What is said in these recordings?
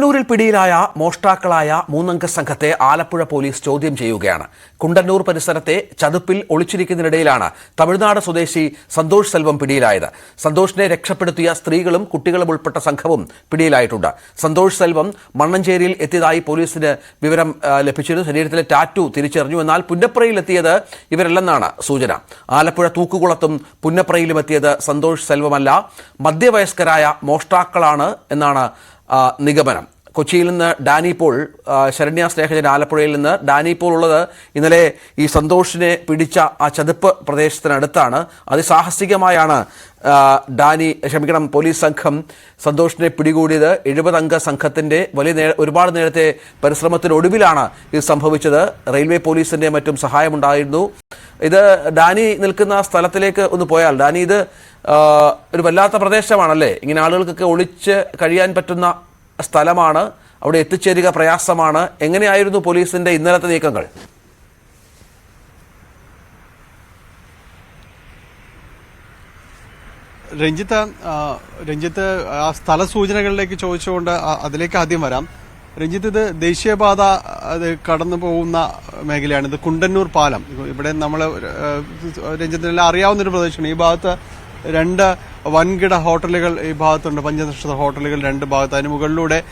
കുണ്ടന്നൂരിൽ പിടിയിലായ മോഷ്ടാക്കളായ മൂന്നംഗ സംഘത്തെ ആലപ്പുഴ പോലീസ് ചോദ്യം ചെയ്യുകയാണ്. കുണ്ടന്നൂർ പരിസരത്തെ ചതുപ്പിൽ ഒളിച്ചിരിക്കുന്നതിനിടയിലാണ് തമിഴ്നാട് സ്വദേശി സന്തോഷ് സെൽവം പിടിയിലായത്. സന്തോഷിനെ രക്ഷപ്പെടുത്തിയ സ്ത്രീകളും കുട്ടികളും ഉൾപ്പെട്ട സംഘവും പിടിയിലായിട്ടുണ്ട്. സന്തോഷ് സെൽവം മണ്ണഞ്ചേരിയിൽ എത്തിയതായി പോലീസിന് വിവരം ലഭിച്ചിരുന്നു. ശരീരത്തിലെ ടാറ്റു തിരിച്ചറിഞ്ഞു. എന്നാൽ പുന്നപ്രയിൽ എത്തിയത് ഇവരല്ലെന്നാണ് സൂചന. ആലപ്പുഴ തൂക്കുകുളത്തും പുന്നപ്രയിലും എത്തിയത് സന്തോഷ് സെൽവമല്ല. മധ്യവയസ്കരായ മോഷ്ടാക്കളാണ് എന്നാണ് നിഗമനം. കൊച്ചിയിൽ നിന്ന് ഡാനി പോൾ ശരണ്യ സ്നേഹജൻ ആലപ്പുഴയിൽ നിന്ന് ഡാനി പോൾ ഉള്ളത് ഇന്നലെ ഈ സന്തോഷിനെ പിടിച്ച ആ ചതുപ്പ് പ്രദേശത്തിനടുത്താണ്. അതിസാഹസികമായാണ് ഡാനി ക്ഷമിക്കണം പോലീസ് സംഘം സന്തോഷിനെ പിടികൂടിയത്. എഴുപതംഗ സംഘത്തിന്റെ വലിയ നേ ഒരുപാട് നേരത്തെ പരിശ്രമത്തിനൊടുവിലാണ് ഇത് സംഭവിച്ചത്. റെയിൽവേ പോലീസിന്റെ മറ്റും സഹായമുണ്ടായിരുന്നു. ഇത് ഡാനി നിൽക്കുന്ന സ്ഥലത്തിലേക്ക് ഒന്ന് പോയാൽ ഡാനി ഇത് ഒരു വല്ലാത്ത പ്രദേശമാണല്ലേ? ഇങ്ങനെ ആളുകൾക്കൊക്കെ ഒളിച്ച് കഴിയാൻ പറ്റുന്ന സ്ഥലമാണ്. അവിടെ എത്തിച്ചേരുക പ്രയാസമാണ്. എങ്ങനെയായിരുന്നു പോലീസിന്റെ ഇന്നലത്തെ നീക്കങ്ങൾ? രഞ്ജിത്ത് രഞ്ജിത്ത് ആ സ്ഥല സൂചനകളിലേക്ക് ചോദിച്ചുകൊണ്ട് അതിലേക്ക് ആദ്യം വരാം. രഞ്ജിത്ത് ഇത് ദേശീയപാത അത് കടന്നു പോകുന്ന മേഖലയാണ്. ഇത് കുണ്ടന്നൂർ പാലം. ഇവിടെ നമ്മൾ രഞ്ജിത്തിനെല്ലാം അറിയാവുന്ന ഒരു പ്രദേശമാണ്. ഈ ഭാഗത്ത് രണ്ട് വൻകിട ഹോട്ടലുകൾ ഈ ഭാഗത്തുണ്ട്. പഞ്ചനക്ഷത്ര ഹോട്ടലുകൾ രണ്ട് ഭാഗത്ത്. അതിന് മുകളിലൂടെ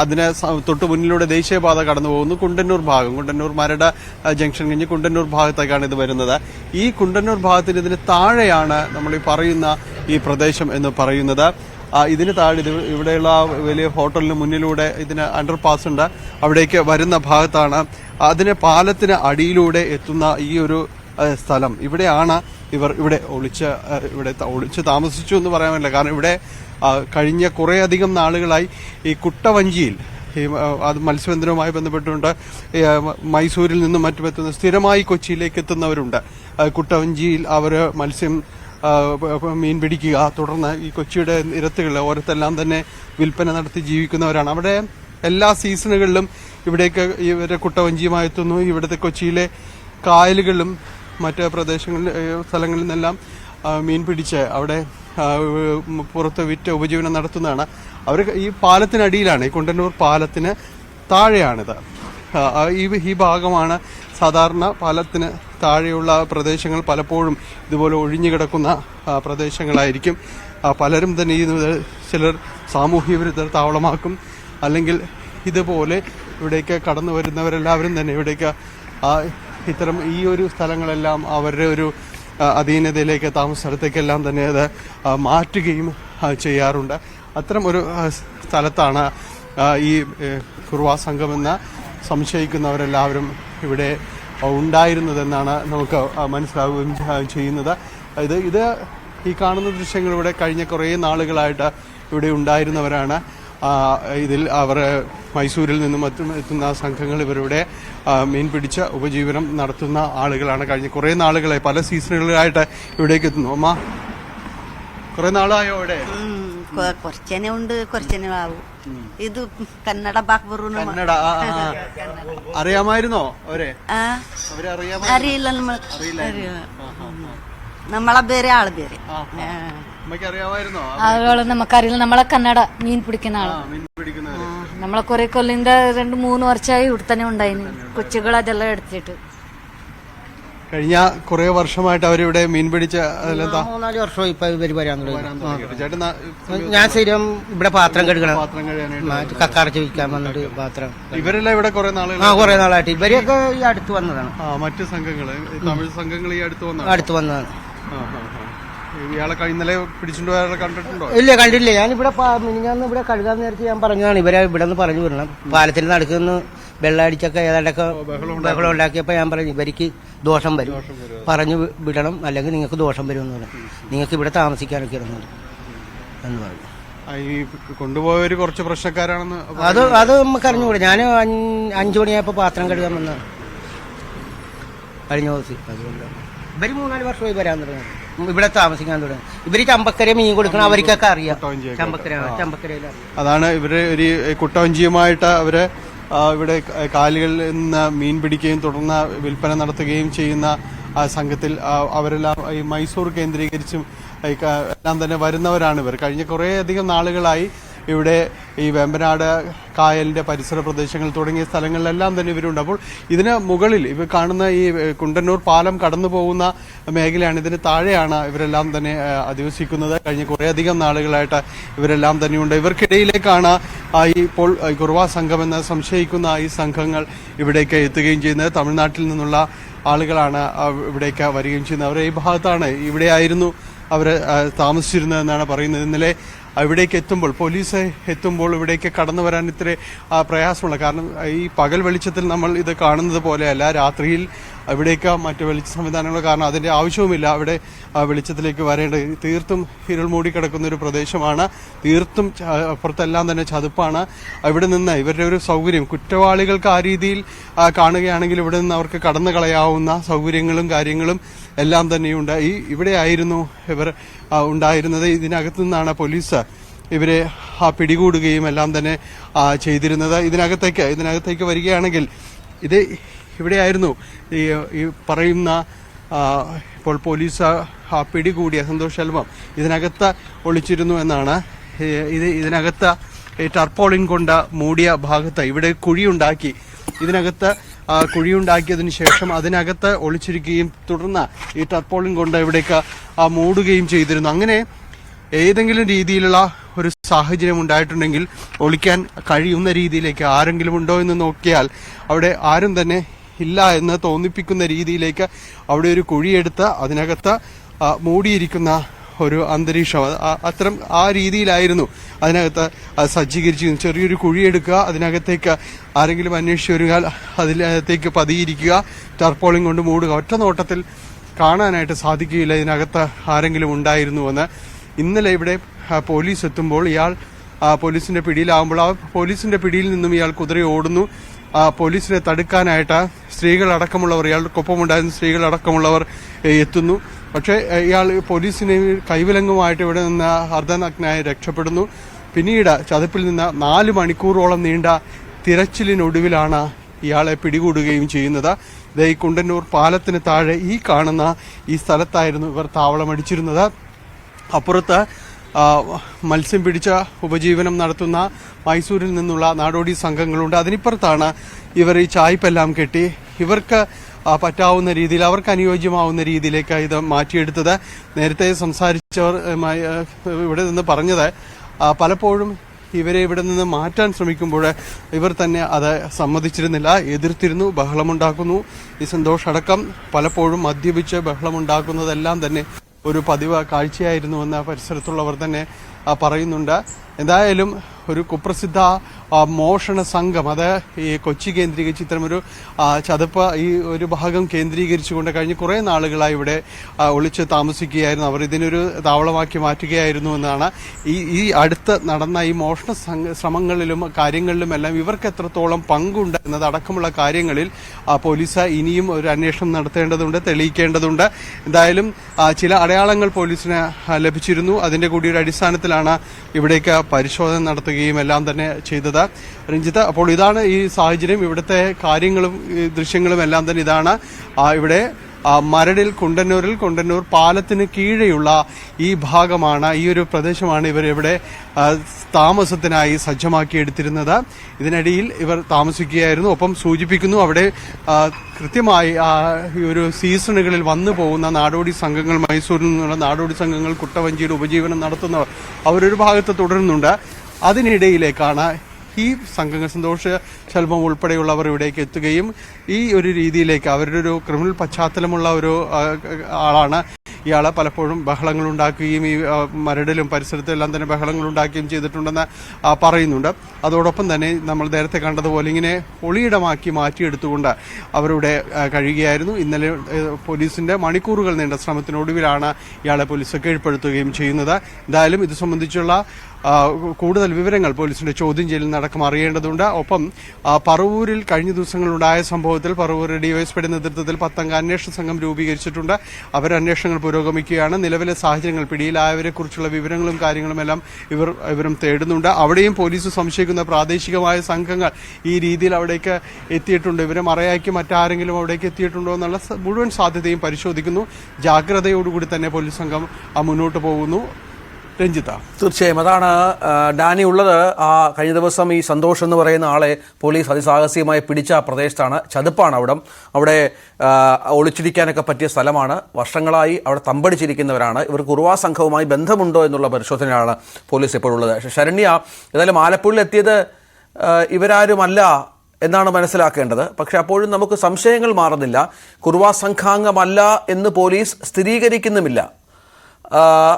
അതിന് സ- തൊട്ട് മുന്നിലൂടെ ദേശീയപാത കടന്നു പോകുന്നു കുണ്ടന്നൂർ ഭാഗം. കുണ്ടന്നൂർ മരട ജംഗ്ഷൻ കഴിഞ്ഞ് കുണ്ടന്നൂർ ഭാഗത്തേക്കാണ് ഇത് വരുന്നത്. ഈ കുണ്ടന്നൂർ ഭാഗത്തിന് ഇതിന് താഴെയാണ് നമ്മൾ ഈ പറയുന്ന ഈ പ്രദേശം എന്ന് പറയുന്നത്. ഇതിന് താഴെ ഇത് ഇവിടെയുള്ള വലിയ ഹോട്ടലിന് മുന്നിലൂടെ ഇതിന് അണ്ടർ പാസ് ഉണ്ട്. അവിടേക്ക് വരുന്ന ഭാഗത്താണ് അതിന് പാലത്തിന് അടിയിലൂടെ എത്തുന്ന ഈ ഒരു സ്ഥലം. ഇവിടെയാണ് ഇവർ ഇവിടെ ഒളിച്ച് ഇവിടെ ഒളിച്ച് താമസിച്ചു എന്ന് പറയാൻ പറ്റില്ല. കാരണം ഇവിടെ കഴിഞ്ഞ കുറേയധികം നാളുകളായി ഈ കുട്ടവഞ്ചിയിൽ ഈ അത് മത്സ്യബന്ധനവുമായി ബന്ധപ്പെട്ടുകൊണ്ട് മൈസൂരിൽ നിന്നും മറ്റും എത്തുന്ന സ്ഥിരമായി കൊച്ചിയിലേക്ക് എത്തുന്നവരുണ്ട്. കുട്ടവഞ്ചിയിൽ അവർ മത്സ്യം മീൻ പിടിക്കുക തുടർന്ന് ഈ കൊച്ചിയുടെ നിരത്തുകൾ ഓരത്തെല്ലാം തന്നെ വിൽപ്പന നടത്തി ജീവിക്കുന്നവരാണ്. അവിടെ എല്ലാ സീസണുകളിലും ഇവിടേക്ക് ഇവരെ കുട്ടവഞ്ചിയുമായി എത്തുന്നു. ഇവിടുത്തെ കൊച്ചിയിലെ കായലുകളിലും മറ്റ് പ്രദേശങ്ങളിൽ സ്ഥലങ്ങളിൽ നിന്നെല്ലാം മീൻ പിടിച്ച് അവിടെ പുറത്ത് വിറ്റ് ഉപജീവനം നടത്തുന്നതാണ്. അവർ ഈ പാലത്തിനടിയിലാണ് ഈ കുണ്ടന്നൂർ പാലത്തിന് താഴെയാണിത്. ഈ ഈ ഭാഗമാണ് സാധാരണ പാലത്തിന് താഴെയുള്ള പ്രദേശങ്ങൾ പലപ്പോഴും ഇതുപോലെ ഒഴിഞ്ഞു കിടക്കുന്ന ആ, പ്രദേശങ്ങളായിരിക്കും. പലരും തന്നെ ഈ ചിലർ സാമൂഹ്യ വിരുദ്ധർ താവളമാക്കും. അല്ലെങ്കിൽ ഇതുപോലെ ഇവിടേക്ക് കടന്നു വരുന്നവരെല്ലാവരും തന്നെ ഇവിടേക്ക് ഇത്തരം ഈ ഒരു സ്ഥലങ്ങളെല്ലാം അവരുടെ ഒരു അധീനതയിലേക്ക് താമസ സ്ഥലത്തേക്കെല്ലാം തന്നെ അത് മാറ്റുകയും ചെയ്യാറുണ്ട്. അത്തരം ഒരു സ്ഥലത്താണ് ഈ കുർവാ സംഘമെന്ന് സംശയിക്കുന്നവരെല്ലാവരും ഇവിടെ ഉണ്ടായിരുന്നതെന്നാണ് നമുക്ക് മനസ്സിലാവുകയും ചെയ്യുന്നത്. ഇത് ഇത് ഈ കാണുന്ന ദൃശ്യങ്ങൾ ഇവിടെ കഴിഞ്ഞ കുറേ നാളുകളായിട്ട് ഇവിടെ ഉണ്ടായിരുന്നവരാണ്. ഇതിൽ അവർ മൈസൂരിൽ നിന്നും മറ്റും എത്തുന്ന സംഘങ്ങൾ ഇവരുടെ മീൻ പിടിച്ച ഉപജീവനം നടത്തുന്ന ആളുകളാണ്. കഴിഞ്ഞ കുറേ നാളുകളായി പല സീസണുകളിലായിട്ട് ഇവിടേക്ക് എത്തുന്നു. അമ്മ കുറേ നാളായോ ഇവിടെ കുറച്ചേനെ ഉണ്ട് കുറച്ചേനെ ആവും. ഇത് കന്നഡ കന്നഡ അറിയാമായിരുന്നോ അവരെ? അറിയില്ല നമ്മൾ. അറിയില്ല നമ്മളെ പേര് ആൾ പേര്. ആളുകൾ നമുക്കറിയില്ല. നമ്മളെ കന്നഡ മീൻ പിടിക്കുന്ന ആൾ. ആ, നമ്മളെ കുറെ കൊല്ലിന്റെ രണ്ട് മൂന്ന് വർഷമായി ഇവിടെ തന്നെ ഉണ്ടായിന്. കൊച്ചുകൾ അതെല്ലാം എടുത്തിട്ട്. കഴിഞ്ഞ കുറെ വർഷമായിട്ട് അവരിവിടെ മീൻ പിടിച്ച അതിലെന്താ മൂന്നാൽ വർഷമായി ഇപ്പൊ ഇവർ വരാൻ തുടങ്ങി. ഞാൻ സ്ഥിരം ഇവിടെ പാത്രം കഴുകണം. പാത്രം കഴിയാനായിട്ട് മാറ്റി കക്കാറച്ച് വിൽക്കാൻ വന്നിട്ട് പാത്രം ഇവരെല്ലാം ഇവിടെ കുറെ നാളുകൾ ആ കുറെ നാളായിട്ട്. ഇവരെയൊക്കെ ഈ അടുത്ത് വന്നതാണ്. ആ മറ്റു സംഘങ്ങൾ ഈ തമിഴ് സംഘങ്ങൾ ഈ അടുത്ത് വന്നതാണ്. അടുത്ത് വന്നതാണ്. ഇയാളെ കഴി- ഇന്നലെ പിടിച്ചിട്ട് അയാളെ കണ്ടിട്ടുണ്ടോ? ഇല്ല കണ്ടില്ല ഞാൻ ഇവിടെ മിനിഞ്ഞാന്ന് ഇവിടെ കഴുകാൻ നേരത്തെ ഞാൻ പറഞ്ഞതാണ്. ഇവരെ ഇവിടെ നിന്ന് പറഞ്ഞു വിടണം. പാലത്തിന് നടുക്കുന്ന് വെള്ളം അടിച്ചൊക്കെ ഏതാണ്ടൊക്കെ ബഹളം ഉണ്ടാക്കിയപ്പോൾ ഞാൻ പറഞ്ഞു ഇവർക്ക് ദോഷം വരും. പറഞ്ഞു വിടണം. അല്ലെങ്കിൽ നിങ്ങൾക്ക് ദോഷം വരും എന്ന് പറഞ്ഞു. നിങ്ങൾക്ക് ഇവിടെ താമസിക്കാനൊക്കെ ഇരുന്നത് എന്ന് പറഞ്ഞു. ഈ കൊണ്ടുപോയവര് കുറച്ച് പ്രശ്നക്കാരാണെന്ന് അത് അത് നമുക്ക് അറിഞ്ഞുകൂടെ. ഞാൻ അഞ്ചു മണിയായപ്പോൾ പാത്രം കഴുകാൻ വന്നാണ് കഴിഞ്ഞ ദിവസം. അതുകൊണ്ട് ഇവർ മൂന്നാൽ വർഷമായി വരാൻ തുടങ്ങി. ഇവിടെ താമസിക്കാൻ തുടങ്ങി. ഇവർ ചമ്പക്കര മീൻ കൊടുക്കണം അവർക്കൊക്കെ അറിയാം. ചമ്പക്കര ചമ്പക്കരയില അതാണ് ഇവർ ഒരു കുട്ടവഞ്ചിയുമായിട്ട് അവർ ഇവിടെ കാലുകളിൽ നിന്ന് മീൻ പിടിക്കുകയും തുടർന്ന് വിൽപ്പന നടത്തുകയും ചെയ്യുന്ന സംഘത്തിൽ അവരെല്ലാം ഈ മൈസൂർ കേന്ദ്രീകരിച്ചും എല്ലാം തന്നെ വരുന്നവരാണ് ഇവർ. കഴിഞ്ഞ കുറേ അധികം നാളുകളായി ഇവിടെ ഈ വേമ്പനാട് കായലിന്റെ പരിസര പ്രദേശങ്ങൾ തുടങ്ങിയ സ്ഥലങ്ങളിലെല്ലാം തന്നെ ഇവരുണ്ട്. അപ്പോൾ ഇതിന് മുകളിൽ ഇവർ കാണുന്ന ഈ കുണ്ടന്നൂർ പാലം കടന്നു പോകുന്ന മേഖലയാണ്. ഇതിന് താഴെയാണ് ഇവരെല്ലാം തന്നെ അധിവസിക്കുന്നത്. കഴിഞ്ഞ കുറേയധികം നാളുകളായിട്ട് ഇവരെല്ലാം തന്നെയുണ്ട്. ഇവർക്കിടയിലേക്കാണ് ഇപ്പോൾ കുറുവ സംഘം എന്ന് സംശയിക്കുന്ന ഈ സംഘങ്ങൾ ഇവിടേക്ക് എത്തുകയും ചെയ്യുന്നത്. തമിഴ്നാട്ടിൽ നിന്നുള്ള ആളുകളാണ് ഇവിടേക്ക് വരികയും ചെയ്യുന്നത്. അവരെ ഈ ഭാഗത്താണ് ഇവിടെയായിരുന്നു അവർ താമസിച്ചിരുന്നതെന്നാണ് പറയുന്നത്. ഇന്നലെ ഇവിടേക്ക് എത്തുമ്പോൾ പോലീസ് എത്തുമ്പോൾ ഇവിടേക്ക് കടന്നു വരാൻ ഇത്ര പ്രയാസമുള്ള കാരണം ഈ പകൽ വെളിച്ചത്തിൽ നമ്മൾ ഇത് കാണുന്നത് പോലെയല്ല. രാത്രിയിൽ ഇവിടേക്ക് മറ്റു വെളിച്ച സംവിധാനങ്ങൾ കാരണം അതിന്റെ ആവശ്യവുമില്ല. അവിടെ വെളിച്ചത്തിലേക്ക് വരേണ്ടത് തീർത്തും ഇരുൾ മൂടി കിടക്കുന്ന ഒരു പ്രദേശമാണ്. തീർത്തും അപ്പുറത്തെല്ലാം തന്നെ ചതുപ്പാണ്. അവിടെ നിന്ന് ഇവരുടെ ഒരു സൗകര്യം കുറ്റവാളികൾക്ക് ആ രീതിയിൽ കാണുകയാണെങ്കിൽ ഇവിടെ നിന്ന് അവർക്ക് കടന്നു കളയാവുന്ന സൗകര്യങ്ങളും കാര്യങ്ങളും എല്ലാം തന്നെയുണ്ട്. ഈ ഇവിടെയായിരുന്നു ഇവർ ഉണ്ടായിരുന്നത്. ഇതിനകത്തു നിന്നാണ് പോലീസ് ഇവരെ പിടികൂടുകയും എല്ലാം തന്നെ ചെയ്തിരുന്നത്. ഇതിനകത്തേക്ക് ഇതിനകത്തേക്ക് വരികയാണെങ്കിൽ ഇത് ഇവിടെയായിരുന്നു ഈ ഈ പറയുന്ന ഇപ്പോൾ പോലീസ് പിടികൂടിയ സന്തോഷ് ശൽമം ഇതിനകത്ത് ഒളിച്ചിരുന്നു എന്നാണ്. ഇത് ഇതിനകത്ത് ടർപ്പോളിൻ കൊണ്ട് മൂടിയ ഭാഗത്ത് ഇവിടെ കുഴിയുണ്ടാക്കി. ഇതിനകത്ത് കുഴിയുണ്ടാക്കിയതിനു ശേഷം അതിനകത്ത് ഒളിച്ചിരിക്കുകയും തുടർന്ന് ഈ ടർപ്പോളിൻ കൊണ്ട് ഇവിടേക്ക് മൂടുകയും ചെയ്തിരുന്നു. അങ്ങനെ ഏതെങ്കിലും രീതിയിലുള്ള ഒരു സാഹചര്യം ഉണ്ടായിട്ടുണ്ടെങ്കിൽ ഒളിക്കാൻ കഴിയുന്ന രീതിയിലേക്ക് ആരെങ്കിലും ഉണ്ടോ എന്ന് നോക്കിയാൽ അവിടെ ആരും തന്നെ ഇല്ല എന്ന് തോന്നിപ്പിക്കുന്ന രീതിയിലേക്ക് അവിടെ ഒരു കുഴിയെടുത്ത് അതിനകത്ത് മൂടിയിരിക്കുന്ന ഒരു അന്തരീക്ഷം. അത്തരം ആ രീതിയിലായിരുന്നു അതിനകത്ത് സജ്ജീകരിച്ചിരുന്നു ചെറിയൊരു കുഴിയെടുക്കുക അതിനകത്തേക്ക് ആരെങ്കിലും അന്വേഷിച്ച് വരിക അതിനകത്തേക്ക് പതിയിരിക്കുക ടർപ്പോളിംഗ് കൊണ്ട് മൂടുക. ഒറ്റ നോട്ടത്തിൽ കാണാനായിട്ട് സാധിക്കുകയില്ല ഇതിനകത്ത് ആരെങ്കിലും ഉണ്ടായിരുന്നുവെന്ന്. ഇന്നലെ ഇവിടെ പോലീസ് എത്തുമ്പോൾ ഇയാൾ പോലീസിന്റെ പിടിയിലാവുമ്പോൾ ആ പോലീസിന്റെ പിടിയിൽ നിന്നും ഇയാൾ കുതിര ഓടുന്നു. പോലീസിനെ തടുക്കാനായിട്ട് സ്ത്രീകളടക്കമുള്ളവർ ഇയാൾക്കൊപ്പമുണ്ടായിരുന്ന സ്ത്രീകളടക്കമുള്ളവർ ഏ, എത്തുന്നു. പക്ഷേ ഇയാൾ പോലീസിനെ കൈവിലങ്ങുമായിട്ട് ഇവിടെ നിന്ന് അർദ്ധനഗ്നായി രക്ഷപ്പെടുന്നു. പിന്നീട് ചതുപ്പിൽ നിന്ന് നാല് മണിക്കൂറോളം നീണ്ട തിരച്ചിലിനൊടുവിലാണ് ഇയാളെ പിടികൂടുകയും ചെയ്യുന്നത്. ഇതേ ഈ കുണ്ടന്നൂർ പാലത്തിന് താഴെ ഈ കാണുന്ന ഈ സ്ഥലത്തായിരുന്നു ഇവർ താവളമടിച്ചിരുന്നത്. അപ്പുറത്ത് മത്സ്യം പിടിച്ച ഉപജീവനം നടത്തുന്ന മൈസൂരിൽ നിന്നുള്ള നാടോടി സംഘങ്ങളുണ്ട്. അതിനിപ്പുറത്താണ് ഇവർ ഈ ചായ്പെല്ലാം കെട്ടി ഇവർക്ക് പറ്റാവുന്ന രീതിയിൽ അവർക്ക് അനുയോജ്യമാവുന്ന രീതിയിലേക്ക് ഇത് മാറ്റിയെടുത്തത്. നേരത്തെ സംസാരിച്ചവർ ഇവിടെ നിന്ന് പറഞ്ഞത് പലപ്പോഴും ഇവരെ ഇവിടെ നിന്ന് മാറ്റാൻ ശ്രമിക്കുമ്പോൾ ഇവർ തന്നെ അത് സമ്മതിച്ചിരുന്നില്ല എതിർത്തിരുന്നു ബഹളമുണ്ടാക്കുന്നു. ഈ സന്തോഷ് അടക്കം പലപ്പോഴും മദ്യപിച്ച് ബഹളമുണ്ടാക്കുന്നതെല്ലാം തന്നെ ഒരു പതിവ് കാഴ്ചയായിരുന്നുവെന്ന് പരിസരത്തുള്ളവർ തന്നെ പറയുന്നുണ്ട്. എന്തായാലും ഒരു കുപ്രസിദ്ധ മോഷണ സംഘം അത് ഈ കൊച്ചി കേന്ദ്രീകരിച്ച് ഇത്തരമൊരു ചതുപ്പ് ഈ ഒരു ഭാഗം കേന്ദ്രീകരിച്ചുകൊണ്ട് കഴിഞ്ഞ കുറേ നാളുകളായി ഇവിടെ ഒളിച്ച് താമസിക്കുകയായിരുന്നു. അവർ ഇതിനൊരു താവളമാക്കി മാറ്റുകയായിരുന്നു എന്നാണ് ഈ ഈ അടുത്ത് നടന്ന ഈ മോഷണ ശ്രമങ്ങളിലും കാര്യങ്ങളിലും എല്ലാം ഇവർക്ക് എത്രത്തോളം പങ്കുണ്ട് എന്നതടക്കമുള്ള കാര്യങ്ങളിൽ പോലീസ് ഇനിയും ഒരു അന്വേഷണം നടത്തേണ്ടതുണ്ട് തെളിയിക്കേണ്ടതുണ്ട്. എന്തായാലും ചില അടയാളങ്ങൾ പോലീസിന് ലഭിച്ചിരുന്നു. അതിന്റെ കൂടി ഒരു അടിസ്ഥാനത്തിലാണ് ഇവിടേക്ക് പരിശോധന നടത്തുകയും എല്ലാം തന്നെ ചെയ്തത് രഞ്ജിത്ത്. അപ്പോൾ ഇതാണ് ഈ സാഹചര്യം. ഇവിടുത്തെ കാര്യങ്ങളും ദൃശ്യങ്ങളും എല്ലാം തന്നെ ഇതാണ്. ഇവിടെ മരടിൽ കുണ്ടന്നൂരിൽ കുണ്ടന്നൂർ പാലത്തിന് കീഴെയുള്ള ഈ ഭാഗമാണ് ഈ ഒരു പ്രദേശമാണ് ഇവർ ഇവിടെ താമസത്തിനായി സജ്ജമാക്കിയെടുത്തിരുന്നത്. ഇതിനിടയിൽ ഇവർ താമസിക്കുകയായിരുന്നു. ഒപ്പം സൂചിപ്പിക്കുന്നു അവിടെ കൃത്യമായി ഈ ഒരു സീസണുകളിൽ വന്നു പോകുന്ന നാടോടി സംഘങ്ങൾ മൈസൂരിൽ നിന്നുള്ള നാടോടി സംഘങ്ങൾ കുട്ടവഞ്ചിയിൽ ഉപജീവനം നടത്തുന്നവർ അവരൊരു ഭാഗത്ത് തുടരുന്നുണ്ട്. അതിനിടയിലേക്കാണ് ഈ സംഘങ്ങൾ സന്തോഷ ശൽഭം ഉൾപ്പെടെയുള്ളവർ ഇവിടേക്ക് എത്തുകയും ഈ ഒരു രീതിയിലേക്ക് അവരുടെ ഒരു ക്രിമിനൽ പശ്ചാത്തലമുള്ള ഒരു ആളാണ് ഇയാളെ പലപ്പോഴും ബഹളങ്ങൾ ഉണ്ടാക്കുകയും ഈ മരടിലും പരിസരത്തും എല്ലാം തന്നെ ബഹളങ്ങൾ ഉണ്ടാക്കുകയും ചെയ്തിട്ടുണ്ടെന്ന് പറയുന്നുണ്ട്. അതോടൊപ്പം തന്നെ നമ്മൾ നേരത്തെ കണ്ടതുപോലെ ഇങ്ങനെ ഒളിയിടമാക്കി മാറ്റിയെടുത്തുകൊണ്ട് അവരുടെ കഴിയുകയായിരുന്നു. ഇന്നലെ പോലീസിന്റെ മണിക്കൂറുകൾ നീണ്ട ശ്രമത്തിനൊടുവിലാണ് ഇയാളെ പോലീസ് കീഴ്പ്പെടുത്തുകയും ചെയ്യുന്നത്. എന്തായാലും ഇത് സംബന്ധിച്ചുള്ള കൂടുതൽ വിവരങ്ങൾ പോലീസിന്റെ ചോദ്യം ചെയ്യലിൽ നടക്കം അറിയേണ്ടതുണ്ട്. ഒപ്പം പറവൂരിൽ കഴിഞ്ഞ ദിവസങ്ങളുണ്ടായ സംഭവത്തിൽ പറവൂർ ഡിവൈഎസ്പിയുടെ നേതൃത്വത്തിൽ പത്തംഗ അന്വേഷണ സംഘം രൂപീകരിച്ചിട്ടുണ്ട്. അവർ അന്വേഷണങ്ങൾ പുരോഗമിക്കുകയാണ്. നിലവിലെ സാഹചര്യങ്ങൾ പിടിയിലായവരെ കുറിച്ചുള്ള വിവരങ്ങളും കാര്യങ്ങളും എല്ലാം ഇവർ ഇവരും തേടുന്നുണ്ട്. അവിടെയും പോലീസ് സംശയിക്കുന്ന പ്രാദേശികമായ സംഘങ്ങൾ ഈ രീതിയിൽ അവിടേക്ക് എത്തിയിട്ടുണ്ട്. ഇവരെ മറയാക്കി മറ്റാരെങ്കിലും അവിടേക്ക് എത്തിയിട്ടുണ്ടോ എന്നുള്ള മുഴുവൻ സാധ്യതയും പരിശോധിക്കുന്നു. ജാഗ്രതയോടുകൂടി തന്നെ പോലീസ് സംഘം മുന്നോട്ട് പോകുന്നു. രഞ്ജിത്ത. തീർച്ചയായും. അതാണ് ഡാനി ഉള്ളത്. ആ കഴിഞ്ഞ ദിവസം ഈ സന്തോഷ് എന്ന് പറയുന്ന ആളെ പോലീസ് അതിസാഹസികമായി പിടിച്ച പ്രദേശത്താണ്. ചതുപ്പാണ് അവിടം. അവിടെ ഒളിച്ചിരിക്കാനൊക്കെ പറ്റിയ സ്ഥലമാണ്. വർഷങ്ങളായി അവിടെ തമ്പടിച്ചിരിക്കുന്നവരാണ്. ഇവർ കുറുവാ സംഘവുമായി ബന്ധമുണ്ടോ എന്നുള്ള പരിശോധനയാണ് പോലീസ് ഇപ്പോഴുള്ളത്. ശരണ്യ ഏതായാലും ആലപ്പുഴയിൽ എത്തിയത് ആ, ഇവരാരുമല്ല എന്നാണ് മനസ്സിലാക്കേണ്ടത്. പക്ഷെ അപ്പോഴും നമുക്ക് സംശയങ്ങൾ മാറുന്നില്ല. കുറുവാ സംഘാംഗമല്ല എന്ന് പോലീസ് സ്ഥിരീകരിക്കുന്നുമില്ല.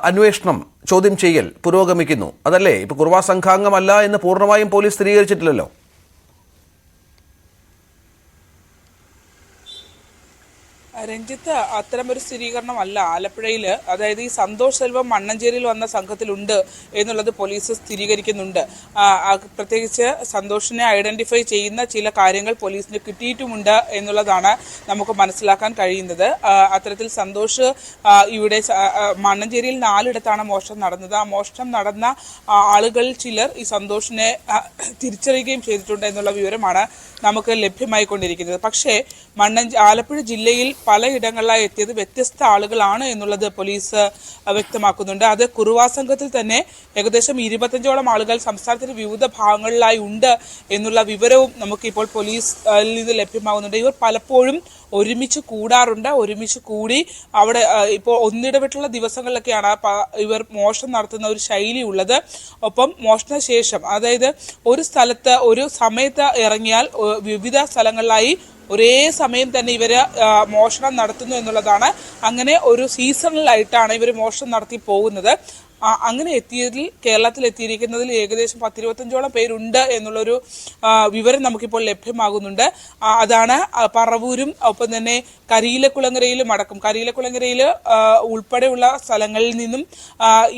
അന്വേഷണം ചോദ്യം ചെയ്യൽ പുരോഗമിക്കുന്നു. അതല്ലേ? ഇപ്പൊ കുർവാ സംഘാംഗമല്ല എന്ന് പൂർണമായും പോലീസ് സ്ഥിരീകരിച്ചിട്ടില്ലല്ലോ. രഞ്ജിത്ത് അത്തരമൊരു സ്ഥിരീകരണമല്ല. ആലപ്പുഴയിൽ അതായത് ഈ സന്തോഷ് സെൽവം മണ്ണഞ്ചേരിയിൽ വന്ന സംഘത്തിലുണ്ട് എന്നുള്ളത് പോലീസ് സ്ഥിരീകരിക്കുന്നുണ്ട്. പ്രത്യേകിച്ച് സന്തോഷിനെ ഐഡന്റിഫൈ ചെയ്യുന്ന ചില കാര്യങ്ങൾ പോലീസിന് കിട്ടിയിട്ടുമുണ്ട് എന്നുള്ളതാണ് നമുക്ക് മനസ്സിലാക്കാൻ കഴിയുന്നത്. അത്തരത്തിൽ സന്തോഷ് ഇവിടെ മണ്ണഞ്ചേരിയിൽ നാലിടത്താണ് മോഷണം നടന്നത്. ആ മോഷണം നടന്ന ആളുകൾ ചിലർ ഈ സന്തോഷിനെ തിരിച്ചറിയുകയും ചെയ്തിട്ടുണ്ട് എന്നുള്ള വിവരമാണ് നമുക്ക് ലഭ്യമായിക്കൊണ്ടിരിക്കുന്നത്. പക്ഷേ മണ്ണഞ്ച ആലപ്പുഴ ജില്ലയിൽ പലയിടങ്ങളിലായി എത്തിയത് വ്യത്യസ്ത ആളുകളാണ് എന്നുള്ളത് പോലീസ് വ്യക്തമാക്കുന്നുണ്ട്. അത് കുറുവാ സംഘത്തിൽ തന്നെ ഏകദേശം ഇരുപത്തഞ്ചോളം ആളുകൾ സംസ്ഥാനത്തിന്റെ വിവിധ ഭാഗങ്ങളിലായി ഉണ്ട് എന്നുള്ള വിവരവും നമുക്കിപ്പോൾ പോലീസ് അഹ് നിന്ന് ലഭ്യമാകുന്നുണ്ട്. ഇവർ പലപ്പോഴും ഒരുമിച്ച് കൂടാറുണ്ട് ഒരുമിച്ച് കൂടി അവിടെ ഇപ്പോൾ ഒന്നിടവിട്ടുള്ള ദിവസങ്ങളിലൊക്കെയാണ് ഇവർ മോഷണം നടത്തുന്ന ഒരു ശൈലി ഉള്ളത്. ഒപ്പം മോഷണ ശേഷം അതായത് ഒരു സ്ഥലത്ത് ഒരു സമയത്ത് ഇറങ്ങിയാൽ വിവിധ സ്ഥലങ്ങളിലായി ഒരേ സമയം തന്നെ ഇവർ മോഷണം നടത്തുന്നു എന്നുള്ളതാണ്. അങ്ങനെ ഒരു സീസണലായിട്ടാണ് ഇവർ മോഷണം നടത്തി പോകുന്നത്. അങ്ങനെ എത്തിയതിൽ കേരളത്തിൽ എത്തിയിരിക്കുന്നതിൽ ഏകദേശം പത്തിരുപത്തഞ്ചോളം പേരുണ്ട് എന്നുള്ളൊരു വിവരം നമുക്കിപ്പോൾ ലഭ്യമാകുന്നുണ്ട്. അതാണ് പറവൂരും ഒപ്പം തന്നെ കരിയിലക്കുളങ്ങരയിലും അടക്കം. കരിയിലക്കുളങ്ങരയിൽ ഉൾപ്പെടെയുള്ള സ്ഥലങ്ങളിൽ നിന്നും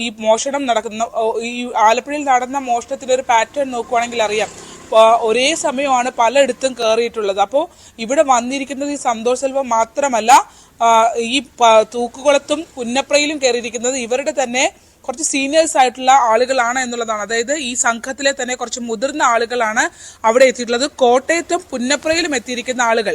ഈ മോഷണം നടക്കുന്ന ഈ ആലപ്പുഴയിൽ നടന്ന മോഷണത്തിന്റെ ഒരു പാറ്റേൺ നോക്കുവാണെങ്കിൽ അറിയാം ഒരേ സമയമാണ് പലയിടത്തും കയറിയിട്ടുള്ളത് അപ്പോൾ ഇവിടെ വന്നിരിക്കുന്നത് ഈ സന്തോഷ് സെൽവം മാത്രമല്ല ഈ തൂക്കുകുളത്തും പുന്നപ്രയിലും കയറിയിരിക്കുന്നത് ഇവരുടെ തന്നെ കുറച്ച് സീനിയേഴ്സ് ആയിട്ടുള്ള ആളുകളാണ് എന്നുള്ളതാണ്. അതായത് ഈ സംഘത്തിലെ തന്നെ കുറച്ച് മുതിർന്ന ആളുകളാണ് അവിടെ എത്തിയിട്ടുള്ളത്. കോട്ടയത്തും പുന്നപ്രയിലും എത്തിയിരിക്കുന്ന ആളുകൾ.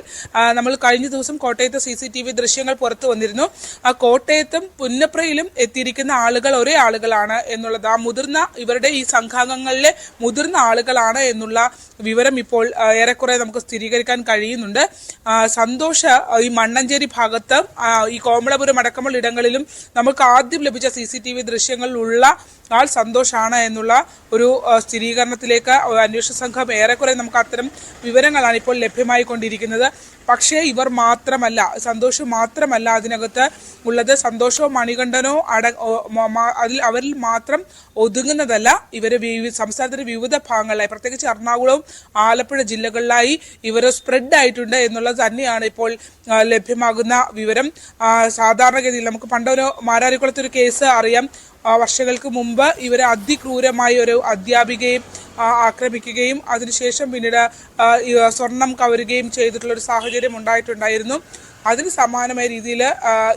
നമ്മൾ കഴിഞ്ഞ ദിവസം കോട്ടയത്തെ സി സി ടി വി ദൃശ്യങ്ങൾ പുറത്തു വന്നിരുന്നു. ആ കോട്ടയത്തും പുന്നപ്രയിലും എത്തിയിരിക്കുന്ന ആളുകൾ ഒരേ ആളുകളാണ് എന്നുള്ളത്. ആ മുതിർന്ന ഇവരുടെ ഈ സംഘാംഗങ്ങളിലെ മുതിർന്ന ആളുകളാണ് എന്നുള്ള വിവരം ഇപ്പോൾ ഏറെക്കുറെ നമുക്ക് സ്ഥിരീകരിക്കാൻ കഴിയുന്നുണ്ട്. സന്തോഷ ഈ മണ്ണഞ്ചേരി ഭാഗത്ത് ഈ കോമളപുരം അടക്കമുള്ള ഇടങ്ങളിലും നമുക്ക് ആദ്യം ലഭിച്ച സി സി ടി വി ദൃശ്യങ്ങളിലുള്ള ആൾ സന്തോഷാണ് എന്നുള്ള ഒരു സ്ഥിരീകരണത്തിലേക്ക് അന്വേഷണ സംഘം ഏറെക്കുറെ നമുക്ക് അത്തരം വിവരങ്ങളാണ് ഇപ്പോൾ ലഭ്യമായിക്കൊണ്ടിരിക്കുന്നത് പക്ഷേ ഇവർ മാത്രമല്ല സന്തോഷ് മാത്രമല്ല അതിനകത്ത് ഉള്ളത്. സന്തോഷോ മണികണ്ഠനോ അട അതിൽ അവരിൽ മാത്രം ഒതുങ്ങുന്നതല്ല വിവി- സംസ്ഥാനത്തിന്റെ വിവിധ ഭാഗങ്ങളിലായി. പ്രത്യേകിച്ച് എറണാകുളവും ആലപ്പുഴ ജില്ലകളിലായി ഇവർ സ്പ്രെഡ് ആയിട്ടുണ്ട് എന്നുള്ളത് തന്നെയാണ് ഇപ്പോൾ ലഭ്യമാകുന്ന വിവരം. സാധാരണഗതിയിൽ നമുക്ക് പണ്ടൊരു മാരാരിക്കുളത്തൊരു കേസ് അറിയാം. വർഷങ്ങൾക്ക് മുമ്പ് ഇവരെ അതിക്രൂരമായ ഒരു അധ്യാപികയും ആക്രമിക്കുകയും അതിനുശേഷം പിന്നീട് സ്വർണം കവരുകയും ചെയ്തിട്ടുള്ള ഒരു സാഹചര്യം ഉണ്ടായിട്ടുണ്ടായിരുന്നു. അതിന് സമാനമായ രീതിയിൽ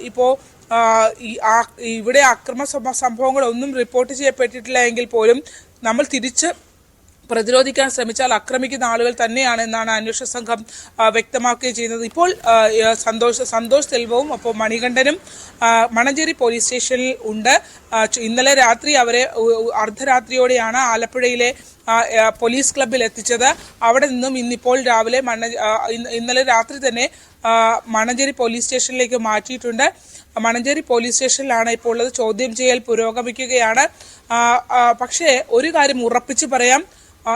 ഇപ്പോൾ ഇവിടെ അക്രമ സംഭ- സംഭവങ്ങളൊന്നും റിപ്പോർട്ട് ചെയ്യപ്പെട്ടിട്ടില്ല എങ്കിൽ പോലും നമ്മൾ തിരിച്ച് പ്രതിരോധിക്കാൻ ശ്രമിച്ചാൽ ആക്രമിക്കുന്ന ആളുകൾ തന്നെയാണ് എന്നാണ് അന്വേഷണ സംഘം വ്യക്തമാക്കുകയും ചെയ്യുന്നത്. ഇപ്പോൾ സന്തോഷ് സന്തോഷ് സെൽവവും അപ്പോൾ മണികണ്ഠനും മണഞ്ചേരി പോലീസ് സ്റ്റേഷനിൽ ഉണ്ട്. ഇന്നലെ രാത്രി അവരെ അർദ്ധരാത്രിയോടെയാണ് ആലപ്പുഴയിലെ പോലീസ് ക്ലബിൽ എത്തിച്ചത്. അവിടെ നിന്നും ഇന്നിപ്പോൾ രാവിലെ മണ്ണ ഇന്നലെ രാത്രി തന്നെ മണഞ്ചേരി പോലീസ് സ്റ്റേഷനിലേക്ക് മാറ്റിയിട്ടുണ്ട്. മണഞ്ചേരി പോലീസ് സ്റ്റേഷനിലാണ് ഇപ്പോൾ ഉള്ളത്. ചോദ്യം ചെയ്യൽ പുരോഗമിക്കുകയാണ്. പക്ഷേ ഒരു കാര്യം ഉറപ്പിച്ച് പറയാം.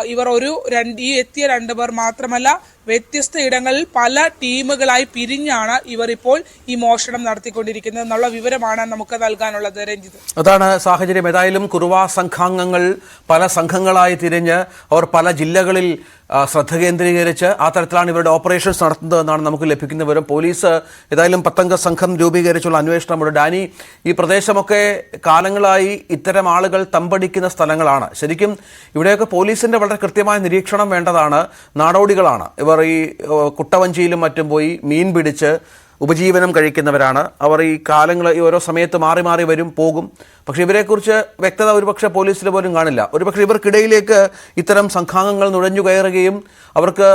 ഇവർ ഒരു രണ്ട് ഈ എത്തിയ രണ്ടുപേർ മാത്രമല്ല വ്യത്യസ്ത ഇടങ്ങളിൽ പല ടീമുകളായി പിരിഞ്ഞാണ് ഇവർ ഇപ്പോൾ ഈ മോഷണം നടത്തിക്കൊണ്ടിരിക്കുന്നത് എന്നുള്ള വിവരമാണ് നമുക്ക് നൽകാനുള്ളത് രഞ്ജിത് അതാണ് സാഹചര്യം. ഏതായാലും കുറുവ സംഘാംഗങ്ങൾ പല സംഘങ്ങളായി തിരിഞ്ഞ് അവർ പല ജില്ലകളിൽ ശ്രദ്ധ കേന്ദ്രീകരിച്ച് ആ തരത്തിലാണ് ഇവരുടെ ഓപ്പറേഷൻസ് നടത്തുന്നത് എന്നാണ് നമുക്ക് ലഭിക്കുന്ന വിവരം. പോലീസ് ഏതായാലും പത്തംഗ സംഘം രൂപീകരിച്ചുള്ള അന്വേഷണമുണ്ട് ഡാനി ഈ പ്രദേശമൊക്കെ കാലങ്ങളായി ഇത്തരം ആളുകൾ തമ്പടിക്കുന്ന സ്ഥലങ്ങളാണ്. ശരിക്കും ഇവിടെയൊക്കെ പോലീസിന്റെ വളരെ കൃത്യമായ നിരീക്ഷണം വേണ്ടതാണ്. നാടോടികളാണ് ഇവർ. ഈ കുട്ടവഞ്ചിയിലും മറ്റും പോയി മീൻ പിടിച്ച് ഉപജീവനം കഴിക്കുന്നവരാണ്. അവർ ഈ കാലങ്ങൾ ഈ ഓരോ സമയത്ത് മാറി മാറി വരും പോകും. പക്ഷേ ഇവരെക്കുറിച്ച് വ്യക്തത ഒരുപക്ഷെ പോലീസിൽ പോലും കാണില്ല. ഒരുപക്ഷെ ഇവർക്കിടയിലേക്ക് ഇത്തരം സംഘാംഗങ്ങൾ നുഴഞ്ഞു കയറുകയും അവർക്ക്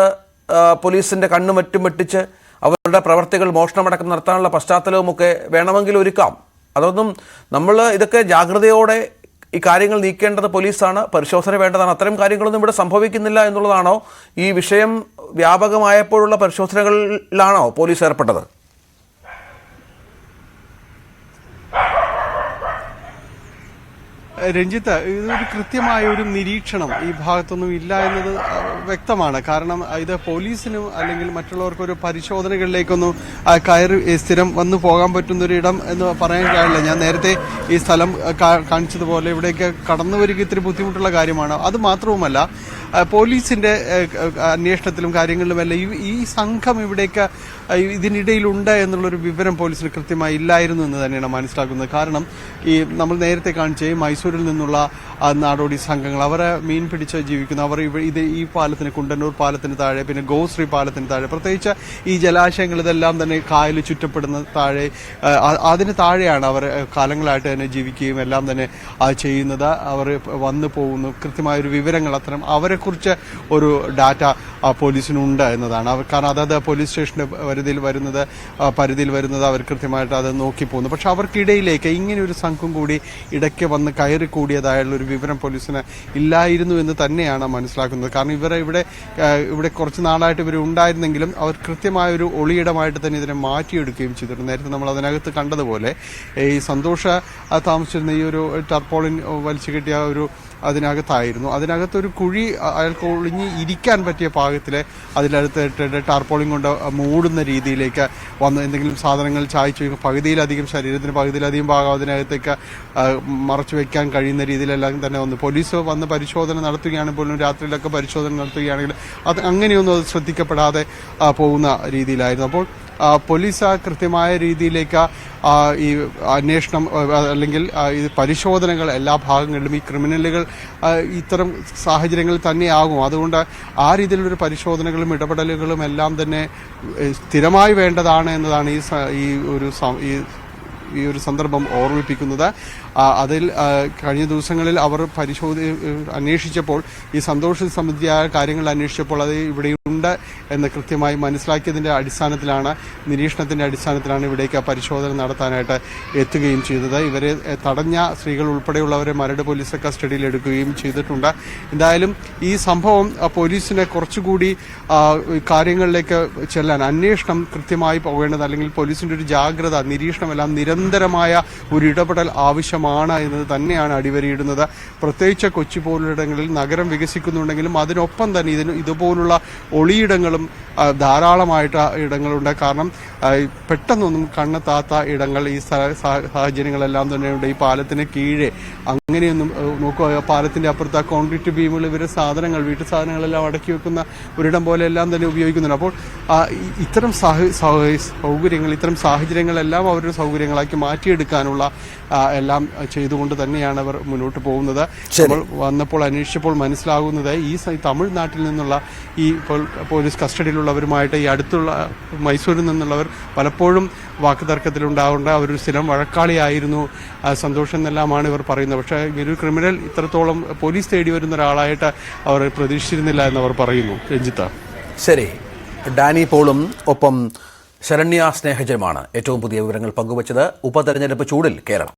പോലീസിന്റെ കണ്ണും മറ്റും വെട്ടിച്ച് അവരുടെ പ്രവർത്തികൾ മോഷണമടക്കം നടത്താനുള്ള പശ്ചാത്തലവുമൊക്കെ വേണമെങ്കിൽ ഒരുക്കാം. അതൊന്നും നമ്മൾ ഇതൊക്കെ ജാഗ്രതയോടെ ഈ കാര്യങ്ങൾ നീക്കേണ്ടത് പോലീസാണ്. പരിശോധന വേണ്ടതാണ്. അത്തരം കാര്യങ്ങളൊന്നും ഇവിടെ സംഭവിക്കുന്നില്ല എന്നുള്ളതാണോ ഈ വിഷയം വ്യാപകമായപ്പോഴുള്ള പരിശോധനകളിലാണോ പോലീസ് ഏർപ്പെട്ടത്? രഞ്ജിത്ത് ഇതൊരു കൃത്യമായ ഒരു നിരീക്ഷണം ഈ ഭാഗത്തൊന്നും ഇല്ല എന്നത് വ്യക്തമാണ്. കാരണം ഇത് പോലീസിനും അല്ലെങ്കിൽ മറ്റുള്ളവർക്കും ഒരു പരിശോധനകളിലേക്കൊന്നും കയറി സ്ഥിരം വന്നു പോകാൻ പറ്റുന്ന ഒരു ഇടം എന്ന് പറയാൻ കഴിയില്ല. ഞാൻ നേരത്തെ ഈ സ്ഥലം കാണിച്ചതുപോലെ ഇവിടേക്ക് കടന്നു വരിക ഇത്തിരി ബുദ്ധിമുട്ടുള്ള കാര്യമാണ്. അത് മാത്രവുമല്ല പോലീസിന്റെ അന്വേഷണത്തിലും കാര്യങ്ങളിലുമെല്ലാം ഈ- ഈ സംഘം ഇവിടേക്ക് ഇതിനിടയിലുണ്ട് എന്നുള്ളൊരു വിവരം പോലീസിന് കൃത്യമായി ഇല്ലായിരുന്നു എന്ന് തന്നെയാണ് മനസ്സിലാക്കുന്നത്. കാരണം ഈ നമ്മൾ നേരത്തെ കാണിച്ച മൈസൂരിൽ നിന്നുള്ള നാടോടി സംഘങ്ങൾ അവരെ മീൻ പിടിച്ച് ജീവിക്കുന്നു അവർ ഇത് ഈ പാലത്തിന് കുണ്ടന്നൂർ പാലത്തിന് താഴെ പിന്നെ ഗോശ്രീ പാലത്തിന് താഴെ പ്രത്യേകിച്ച് ഈ ജലാശയങ്ങൾ ഇതെല്ലാം തന്നെ കായൽ ചുറ്റപ്പെടുന്ന താഴെ അതിന് താഴെയാണ് അവർ കാലങ്ങളായിട്ട് തന്നെ ജീവിക്കുകയും എല്ലാം തന്നെ ചെയ്യുന്നത്. അവർ വന്നു പോകുന്നു. കൃത്യമായൊരു വിവരങ്ങൾ അത്തരം അവരെക്കുറിച്ച് ഒരു ഡാറ്റ പോലീസിനുണ്ട് എന്നതാണ്. കാരണം അതത് പോലീസ് സ്റ്റേഷന്റെ പരിധിയിൽ വരുന്നത് പരിധിയിൽ വരുന്നത് അവർ കൃത്യമായിട്ട് അത് നോക്കി പോകുന്നു. പക്ഷെ അവർക്കിടയിലേക്ക് ഇങ്ങനെ ഒരു സംഘം കൂടി ഇടയ്ക്ക് വന്ന് കയറി കൂടിയതായുള്ള ഒരു വിവരം പോലീസിന് ഇല്ലായിരുന്നു എന്ന് തന്നെയാണ് മനസ്സിലാക്കുന്നത്. കാരണം ഇവരെ ഇവിടെ ഇവിടെ കുറച്ച് നാളായിട്ട് ഇവർ ഉണ്ടായിരുന്നെങ്കിലും അവർ കൃത്യമായ ഒരു ഒളിയിടമായിട്ട് തന്നെ ഇതിനെ മാറ്റിയെടുക്കുകയും ചെയ്തിട്ടുണ്ട് നേരത്തെ നമ്മൾ അതിനകത്ത് കണ്ടതുപോലെ ഈ സന്തോഷ താമസിച്ചിരുന്ന ഈ ഒരു ടർപ്പോളിൻ വലിച്ചു കിട്ടിയ ഒരു അതിനകത്തായിരുന്നു. അതിനകത്തൊരു കുഴി അയാൾക്ക് ഒളിഞ്ഞ് ഇരിക്കാൻ പറ്റിയ പാകത്തിൽ അതിനടുത്ത് ടാർപോളിംഗ് കൊണ്ട് മൂടുന്ന രീതിയിലേക്ക് വന്ന് എന്തെങ്കിലും സാധനങ്ങൾ ചായച്ചു പകുതിയിലധികം ശരീരത്തിന് പകുതിയിലധികം ഭാഗം അതിനകത്തേക്ക് മറച്ചു വെക്കാൻ കഴിയുന്ന രീതിയിലെല്ലാം തന്നെ വന്നു. പോലീസ് വന്ന് പരിശോധന നടത്തുകയാണെങ്കിൽ പോലും രാത്രിയിലൊക്കെ പരിശോധന നടത്തുകയാണെങ്കിൽ അത് അങ്ങനെയൊന്നും അത് ശ്രദ്ധിക്കപ്പെടാതെ പോകുന്ന രീതിയിലായിരുന്നു. അപ്പോൾ പോലീസ് കൃത്യമായ രീതിയിലേക്ക് ഈ അന്വേഷണം അല്ലെങ്കിൽ ഈ പരിശോധനകൾ എല്ലാ ഭാഗങ്ങളിലും ഈ ക്രിമിനലുകൾ ഇത്തരം സാഹചര്യങ്ങളിൽ തന്നെയാകും. അതുകൊണ്ട് ആ രീതിയിലൊരു പരിശോധനകളും ഇടപെടലുകളും എല്ലാം തന്നെ സ്ഥിരമായി വേണ്ടതാണ് എന്നതാണ് ഈ ഒരു ഈ ഒരു സന്ദർഭം ഓർമ്മിപ്പിക്കുന്നത്. അതിൽ കഴിഞ്ഞ ദിവസങ്ങളിൽ അവർ പരിശോധി അന്വേഷിച്ചപ്പോൾ ഈ സന്തോഷ സംബന്ധിയായ കാര്യങ്ങൾ അന്വേഷിച്ചപ്പോൾ അത് ഇവിടെയുണ്ട് എന്ന് കൃത്യമായി മനസ്സിലാക്കിയതിന്റെ അടിസ്ഥാനത്തിലാണ് നിരീക്ഷണത്തിന്റെ അടിസ്ഥാനത്തിലാണ് ഇവിടേക്ക് പരിശോധന നടത്താനായിട്ട് എത്തുകയും ചെയ്തത്. ഇവരെ തടഞ്ഞ സ്ത്രീകൾ ഉൾപ്പെടെയുള്ളവരെ മരട് പോലീസ് കസ്റ്റഡിയിൽ എടുക്കുകയും ചെയ്തിട്ടുണ്ട്. എന്തായാലും ഈ സംഭവം പോലീസിനെ കുറച്ചുകൂടി കാര്യങ്ങളിലേക്ക് ചെല്ലാൻ അന്വേഷണം കൃത്യമായി പോകേണ്ടത് അല്ലെങ്കിൽ പോലീസിന്റെ ഒരു ജാഗ്രത നിരീക്ഷണമെല്ലാം നിരന്തരമായ ഒരു ഇടപെടൽ ആവശ്യമാണ് എന്നത് തന്നെയാണ് അടിവരയിടുന്നത്. പ്രത്യേകിച്ച് കൊച്ചി പോലുള്ളിടങ്ങളിൽ നഗരം വികസിക്കുന്നുണ്ടെങ്കിലും അതിനൊപ്പം തന്നെ ഇതിന് ഇതുപോലുള്ള ഒളിയിടങ്ങളും ധാരാളമായിട്ട് ഇടങ്ങളുണ്ട്. കാരണം പെട്ടെന്നൊന്നും കണ്ണെത്താത്ത ഇടങ്ങൾ ഈ സാഹചര്യങ്ങളെല്ലാം തന്നെയുണ്ട്. ഈ പാലത്തിന് കീഴെ അങ്ങനെയൊന്നും നോക്കുക പാലത്തിന്റെ അപ്പുറത്ത് ആ കോൺക്രീറ്റ് ബീമുകൾ ഇവർ സാധനങ്ങൾ വീട്ടു സാധനങ്ങളെല്ലാം അടക്കി വെക്കുന്ന ഒരിടം പോലെ എല്ലാം തന്നെ ഉപയോഗിക്കുന്നുണ്ട്. അപ്പോൾ ഇത്തരം സൗകര്യങ്ങൾ ഇത്തരം സാഹചര്യങ്ങളെല്ലാം അവരുടെ സൗകര്യങ്ങളാക്കി മാറ്റിയെടുക്കാനുള്ള എല്ലാം ചെയ്തുകൊണ്ട് തന്നെയാണ് അവർ മുന്നോട്ട് പോകുന്നത്. നമ്മൾ വന്നപ്പോൾ അന്വേഷിച്ചപ്പോൾ മനസ്സിലാകുന്നത് ഈ തമിഴ്നാട്ടിൽ നിന്നുള്ള ഈ ഇപ്പോൾ പോലീസ് കസ്റ്റഡിയിലുള്ളവരുമായിട്ട് ഈ അടുത്തുള്ള മൈസൂരിൽ നിന്നുള്ളവർ പലപ്പോഴും വാക്കുതർക്കത്തിലുണ്ടാവുണ്ട് അവരൊരു സ്ഥിരം വഴക്കാളിയായിരുന്നു. സന്തോഷം എന്നെല്ലാമാണ് ഇവർ പറയുന്നത്. പക്ഷേ ഒരു ക്രിമിനൽ ഇത്രത്തോളം പോലീസ് തേടി വരുന്ന ഒരാളായിട്ട് അവർ പ്രതീക്ഷിച്ചിരുന്നില്ല എന്നവർ പറയുന്നു. രഞ്ജിത്ത. ശരി. ഡാനി പോളും ഒപ്പം ശരണ്യ സ്നേഹജനുമാണ് ഏറ്റവും പുതിയ വിവരങ്ങൾ പങ്കുവച്ചത്. ഉപതെരഞ്ഞെടുപ്പ് ചൂടിൽ കേരളം.